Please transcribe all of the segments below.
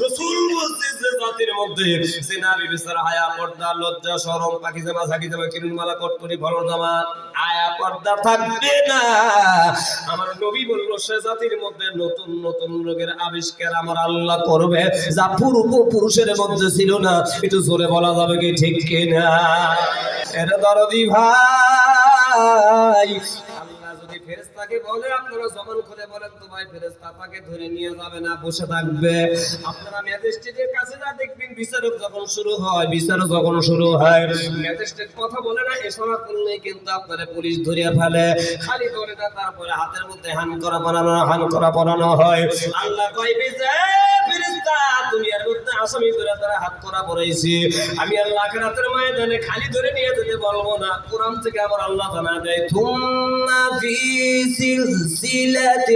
রসুল আমার নবী সে জাতির মধ্যে নতুন নতুন আবিষ্কার আমার আল্লাহ করবে পুরুষের মধ্যে ছিল না। একটু জোরে বলা যাবে কি ঠিক কিনা? এটা দরদি ভাই ফেরেশতাকে বলে, আপনারা জমান খুলে বলেন তো ভাই ফেরেশতা তাকে ধরে নিয়ে যাবে না, বসে থাকবে। আপনারা ম্যাজিস্ট্রেটের কাছে যা দেখবেন, বিচারক যখন শুরু হয়, বিচারক যখন শুরু হয়, ম্যাজিস্ট্রেট কথা বলে না এসরা করলেই কিন্তু আপনারা পুলিশ ধরিয়ে ফেলে। খালি ধরে না, তারপরে হাতের মধ্যে হান করা পড়ানো হান করা পড়ানো হয়। আল্লাহ কইবে যে ফেরেশতা, তুমি এর মধ্যে আসামি ধরে তারা হাত করা পড়াইছি আমি আল্লাহ আখিরাতের ময়দানে খালি ধরে নিয়ে যেতে বলব না। কোরআন থেকে আমার আল্লাহ জানা দেয়, থুম্মা سلسلة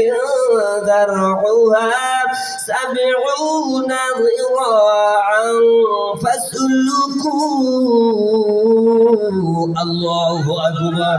ذرعها سبعون ذراعا فسلكوا الله أكبر.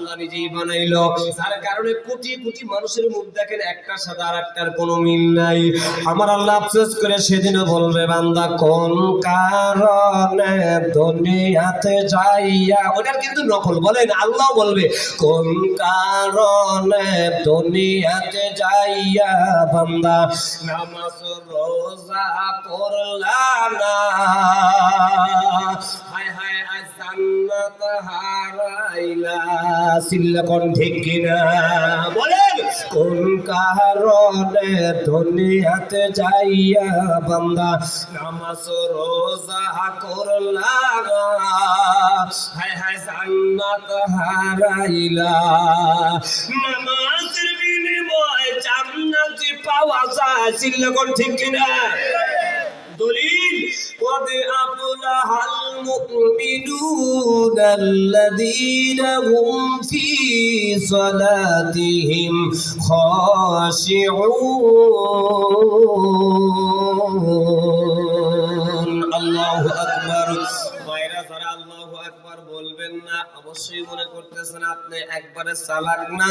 আল্লাহ নিজেই বানাইলো। যার কারণে কোটি কোটি মানুষের মুখ দেখেন একটা সাদা আর একটার কোনো মিল নাই। আমার আল্লাহ আফসোস করে সেদিনও বলবে, বান্দা, কোন কারণে দুনিয়াতে যাইয়া ওটার কিন্তু নকল, বলেন, আল্লাহ বলবে, কোন কারণে দুনিয়াতে যাইয়া বান্দা, নামাজ রোজা করলা না? হায় হায় জান্নাত ঠিক কিনা? বলেন, কোন কারণে দুনিয়াতে বান্দা নামাজ রোজা করলা হায় হায় জান্নাত হারাইলা। নামাজের বিনিময়ে জান্নাত পাওয়া যায় সিল্লাকন ঠিক কিনা? دليل. قد أفلح المؤمنون الذين هم في صلاتهم خاشعون. না, অবশ্যই মনে করতেছেন আপনি একবারে চালাক না।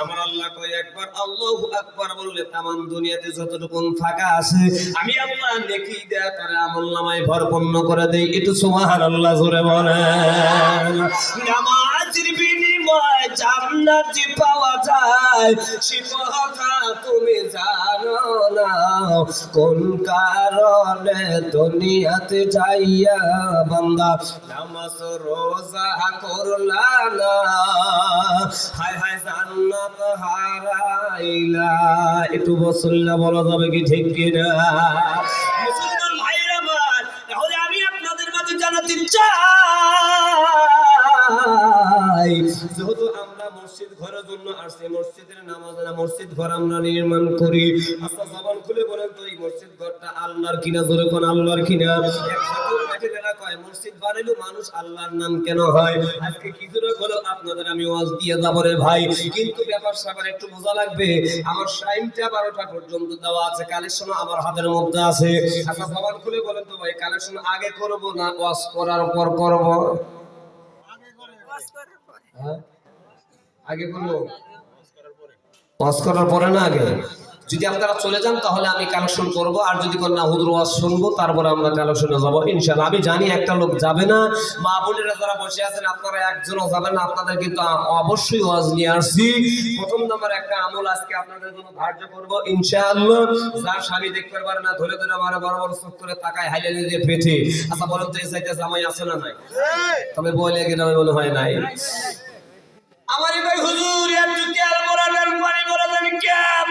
আমার আল্লাহ কই একবার আল্লাহু আকবার বললে তামান দুনিয়াতে যতটুকু ফাঁকা আছে, আমি আল্লাহ দেয়া তার আমল নামায় ভরপূর্ণ করে দেই। জোরে বলেন। নামাজের বিনিময়ে জান্নাত পাওয়া যায়, সে কথা তুমি জানো না। কোন কারণে দুনিয়াতে যাইয়া বান্দা নামাজ, রোজা করলা না? হায় হায় জান্নাত হারাইলা। একটু বসল্লা বলা যাবে কি ঠিক কিনা? আমি জানাতে চাই। যেহেতু আমরা মসজিদ ঘরের জন্য আসছি মসজিদের নামাজ মসজিদ ঘর আমরা নির্মাণ করি। আচ্ছা জবান খুলে বলেন তো, এই মসজিদ ঘরটা আল্লাহর কিনা? জোরে কোন আল্লাহর কিনা? আচ্ছা আগে করব না ওয়াজ করার পর করব? আগে করব ওয়াজ করার পরে না আগে? যদি আপনারা চলে যান তাহলে আমি কালেকশন করব। আর যদি না হুদুর ওয়াজ শুনব তারপরে আমরা কালেকশনে যাব। ইনশাআল্লাহ আমি জানি একটা লোক যাবে না। মা বোনেরা যারা বসে আছেন আপনারা একজনও যাবেন না। আপনাদের কিন্তু অবশ্যই ওয়াজ নিয়ে আসছি। প্রথম নাম্বার একটা আমল আজকে আপনাদের জন্য ধার্য করব ইনশাআল্লাহ। যার স্বামী দেখতে পারে না ধরে ধরে আমার বড় বড় চোখ করে তাকায় হাইলে দিয়ে পেটে। আচ্ছা বলেন তো এই সাইডে জামাই আছে না নাই? তবে বলে কিনা মনে হয় নাই? আমার ভাই হুজুর এত তেল আর মোরালের পানি মোরা জানি কেম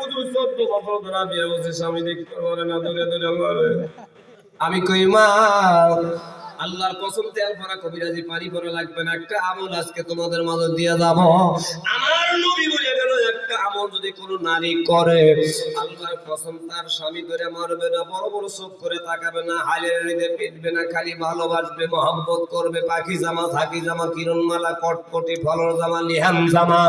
হুজুর কথা ধরা বিয়ে বসে স্বামী দেখতে পারে না, দূরে দূরে আমি কই, মা আল্লাহর কসম তেল ভরা কবিরাজি পানি ভরা লাগবে না। একটা আমল আজকে তোমাদের মাঝে দিয়ে যাব। আমার নবী বলে গেল, একটা আমল যদি কোনো নারী করে, আল্লাহর কসম তার স্বামী ধরে মারবে না, বড় বড় চোখ করে তাকাবে না হালের হৃদয়ে পিটবে না, খালি ভালোবাসবে, মহব্বত করবে, পাখি জামা থাকি জামা, কিরণমালা, কটকটি, ফলর জামা, লিহান জামা,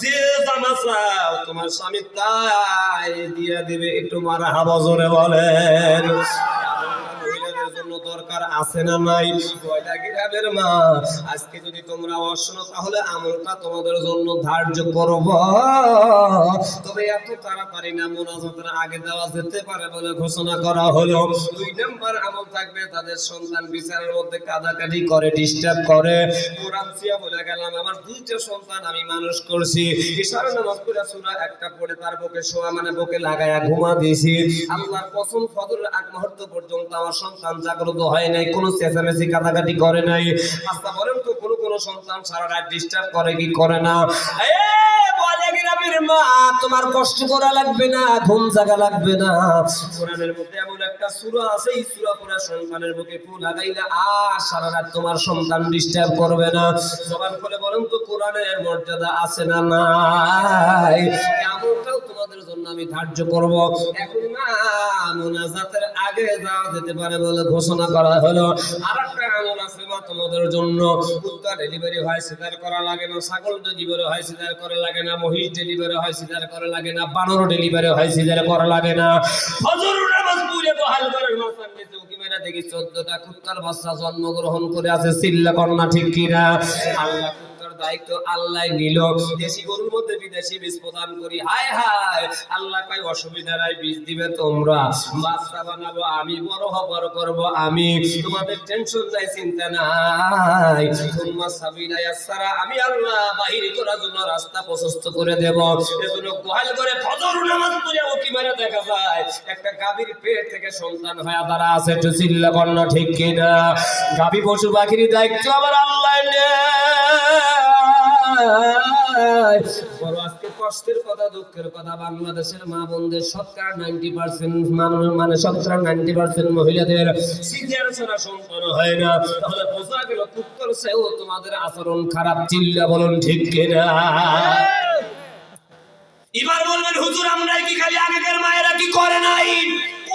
যে জামা চাও তোমার স্বামী তাই দিয়ে দিবে, একটু মারা হাবা জোরে বলেন। দরকার আছে না নাই? গ্রামের মা আজকে যদি তোমরা অশোনো, তাহলে আমলটা তোমাদের জন্য ধার্য করব। তবে এত তাড়াতাড়ি না, মোনাজাতের আগে দেওয়া যেতে পারে বলে ঘোষণা করা হলো দুই নাম্বার আমল থাকবে, তাদের সন্তান বিচারের মধ্যে কাদাকাটি করে ডিস্টার্ব করে। কোরআন সিয়া বলে গেলাম, আমার দুইটা সন্তান আমি মানুষ করছি। ইশারা নামাজ পড়ে সূরা একটা পড়ে তার বুকে শোয়া মানে বুকে লাগায়া ঘুমা দিয়েছি। আল্লাহর কসম ফজরের আগ মুহূর্ত পর্যন্ত আমার সন্তান জাগ্রত হয় নাই, কোনো চেঁচামেচি কাটাকাটি করে নাই। আচ্ছা বলেন তো, কোনো কোনো সন্তান সারা রাত ডিস্টার্ব করে কি করে না? এ বলে গ্রামের মা, তোমার কষ্ট করা লাগবে না, ঘুম জাগা লাগবে না। কোরআনের মধ্যে এমন একটা সন্তানের আর তোমার সন্তান ডিস্টার্ব করবে না। তো মর্যাদা আছে না নাই? এমনটাও আমি ধার্য করব। এখন না মুনাজাতের আগে যাওয়া যেতে পারে বলে ঘোষণা করা হলো। আর একটা আমল আছে মা তোমাদের জন্য। কুত্তা ডেলিভারি হয় স্বীকার করা লাগে না। ছাগল ডেলিভারি হয় স্বীকার করা লাগে না। মহিষ ডেলিভারি হয় স্বীকার করা লাগে না। বানর ডেলিভারি হয় স্বীকার করা লাগে না। ফজর নামাজ পড়ে বহাল করার নিচে উকি মেরে দেখি চোদ্দটা কুত্তার বাচ্চা জন্মগ্রহণ করে আছে। চিল্লা কন্যা ঠিক কিনা? আল্লাহ দায়িত্ব আল্লাহ নিল। দেশি গরুর মধ্যে বিদেশি বীজ প্রদান করি। হায় হায়, আল্লাহ কয়, অসুবিধা নাই, বীজ দিবে তোমরা। বানাবো আমি বড় হবার করব আমি। তোমাদের টেনশন নাই, চিন্তা নাই। তোমরা আমি আল্লাহ বাহির করার জন্য রাস্তা প্রশস্ত করে দেব। এজন্য গোহাল করে ফজর নামাজ পড়ে মেরে দেখা যায়। একটা গাভীর পেট থেকে সন্তান হয়ে দাঁড়া আছে, একটু চিল্লা ঠিক কিনা? গাভী পশু পাখির দায়িত্ব আবার আল্লাহ। বড় আজকে কষ্টের কথা দুঃখের কথা বাংলাদেশের মা বোনদের শতকরা নাইনটি পার্সেন্ট মানে শতকরা নাইনটি পার্সেন্ট মহিলাদের সিজার ছাড়া সন্তান হয় না। তাহলে বোঝা গেল কুত্তর সেও তোমাদের আচরণ খারাপ চিল্লা বলুন ঠিক কিনা? এবার বলবেন হুজুর আমরা কি খালি আগেকার মায়েরা কি করে নাই?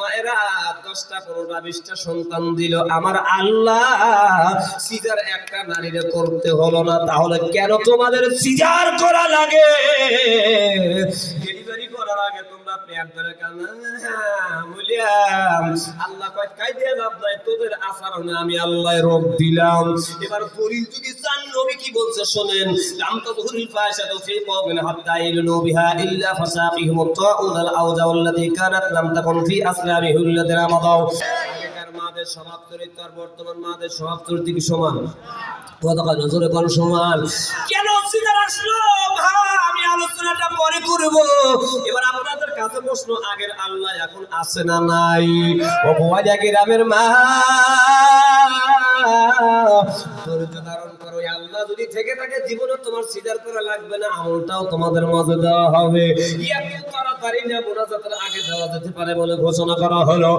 মায়েরা দশটা, পনেরোটা, বিশটা সন্তান দিল। আমার আল্লাহ, সিজার একটা নারীরে করতে হলো না। তাহলে কেন তোমাদের সিজার করা লাগে? ডেলিভারি করার আগে তোমরা প্রেয়ার করে কেন বলিয়াম, আল্লাহ দিয়ে লাভ নাই তোদের আচরণে আমি আল্লাহ রোগ দিলাম। এবার দলিল যদি চান, নবী কি বলছে শোনেন, লাম তাদহুল ফাশাতু ফি কওমিন হাত্তা ইলনু বিহা ইল্লা ফাসাফিহুম তাউল আল আওজা আল্লাতী কানাত লাম তাকুন ফি আসলাবিহিল লাযিনা মাদাউ মাদের স্বভাব চরিত্র বর্তমান মাদের স্বভাব চরিত্র কি সমান? কতক্ষণ নজরে কোন সমান। কেন সিনার আসলো? ভাই! আলোচনাটা পরে করব। এবার আপনাদের কাছে প্রশ্ন, আগের আল্লাহ এখন আছে না নাই? ও ভুয়া গ্রামের মা। ধৈর্য ধারণ করো। আল্লাহ যদি থেকে থাকে তোমার করা লাগবে না, আমলটাও তোমাদের মাঝে দেওয়া হবে। এত তাড়াতাড়ি না, মোনাজাতের আগে দেওয়া যেতে পারে বলে ঘোষণা করা হলো।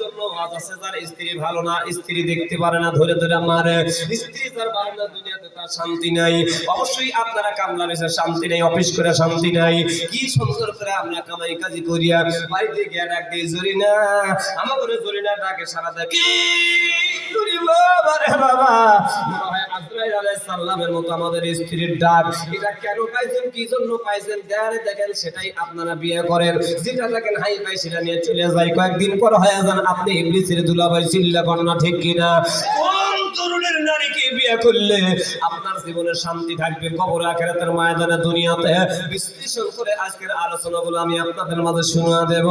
জন্য ওয়াজ আছে, যার স্ত্রী ভালো না, স্ত্রী দেখতে পারে না, ধরে ধরে মারে। স্ত্রী তার না, দুনিয়াতে তার শান্তি নাই। অবশ্যই আপনারা কামলা বেশে শান্তি নেই, অফিস করে শান্তি নাই। কি সুন্দর করে আমরা কামাই কাজি করিয়া বাড়িতে গিয়া ডাক দিই জরি না আমার জরি না ডাকে সারা দেয়। বাবা সেটাই আপনারা বিয়ে করেন। যেটা দেখেন সেটা নিয়ে চলে কয়েকদিন পর আপনি ইবলিসের দুলাভাই চিল্লা কন্যা ঠিক কিনা? কোন তরুণের নারীকে বিয়ে করলে? আপনার জীবনে শান্তি থাকবে কবর আখেরাতের ময়দানে, দুনিয়াতে। বিশ্লেষণ করে আজকের আলোচনাগুলো আমি আপনাদের মাঝে শোনা দেব।